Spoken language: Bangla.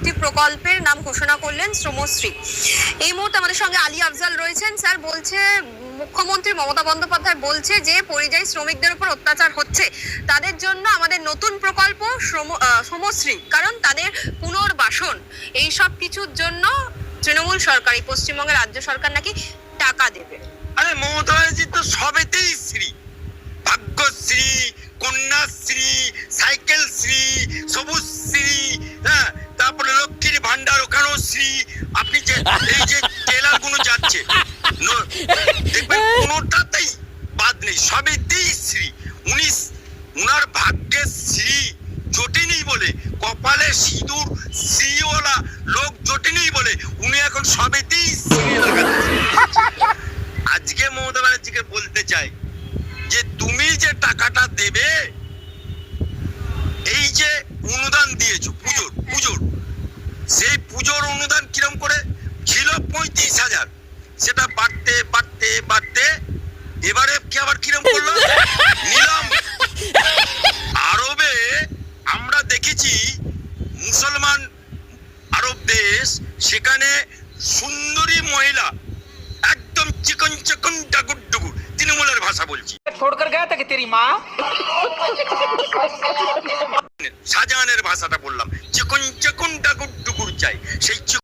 একটি প্রকল্পের নাম ঘোষণা করলেন শ্রমশ্রী। এই মুহূর্তে আমাদের সঙ্গে আলী আফজাল রয়েছেন। স্যার, বলছে, মুখ্যমন্ত্রী মমতা বন্দ্যোপাধ্যায় বলছে যে, পরিযায়ী শ্রমিকদের উপর অত্যাচার হচ্ছে। তাদের জন্য আমাদের নতুন প্রকল্প শ্রম শ্রমশ্রী, কারণ তাদের পুনর্বাসন। এই সব কিছুর জন্য তৃণমূল সরকার, এই পশ্চিমবঙ্গের রাজ্য সরকার নাকি টাকা দেবে। আরে, মমতা ব্যানার্জি তো সবেতেই শ্রী। ভাগ্যশ্রী, কন্যাশ্রী সাইকেল শ্রী সবুজ এই যে টেলারগুলো যাচ্ছে দেখবেন কোনোটাতেই বাদ নেই সবেতেই শ্রী উনি উনার ভাগ্যের শ্রী জোটেনি বলে কপালে সিঁদুর শ্রীওয়ালা লোক জোটেনি বলে উনি এখন সবেতেই শ্রী লাগাচ্ছেন আজকে মমতা ব্যানার্জিকে বলতে চাই যে তুমি যে টাকাটা দেবে এই যে অনুদান দিয়েছ পুজোর পুজোর সেই পুজোর অনুদান কিরম করে পঁয়ত্রিশ হাজার। সেটা বাড়তে বাড়তে বাড়তে এবারে কি আবার কিরম করল? নিলাম। আরবে আমরা দেখেছি মুসলমান আরব দেশ সেখানে সুন্দরী মহিলা একদম চিকন চিকন ডাকুর ডুকুর তৃণমূলের ভাষা বলছি। ছোড়কর শাহজাহানের ভাষাটা বললাম চিকন চিকন ডাকুর ডুকুর চাই। সেই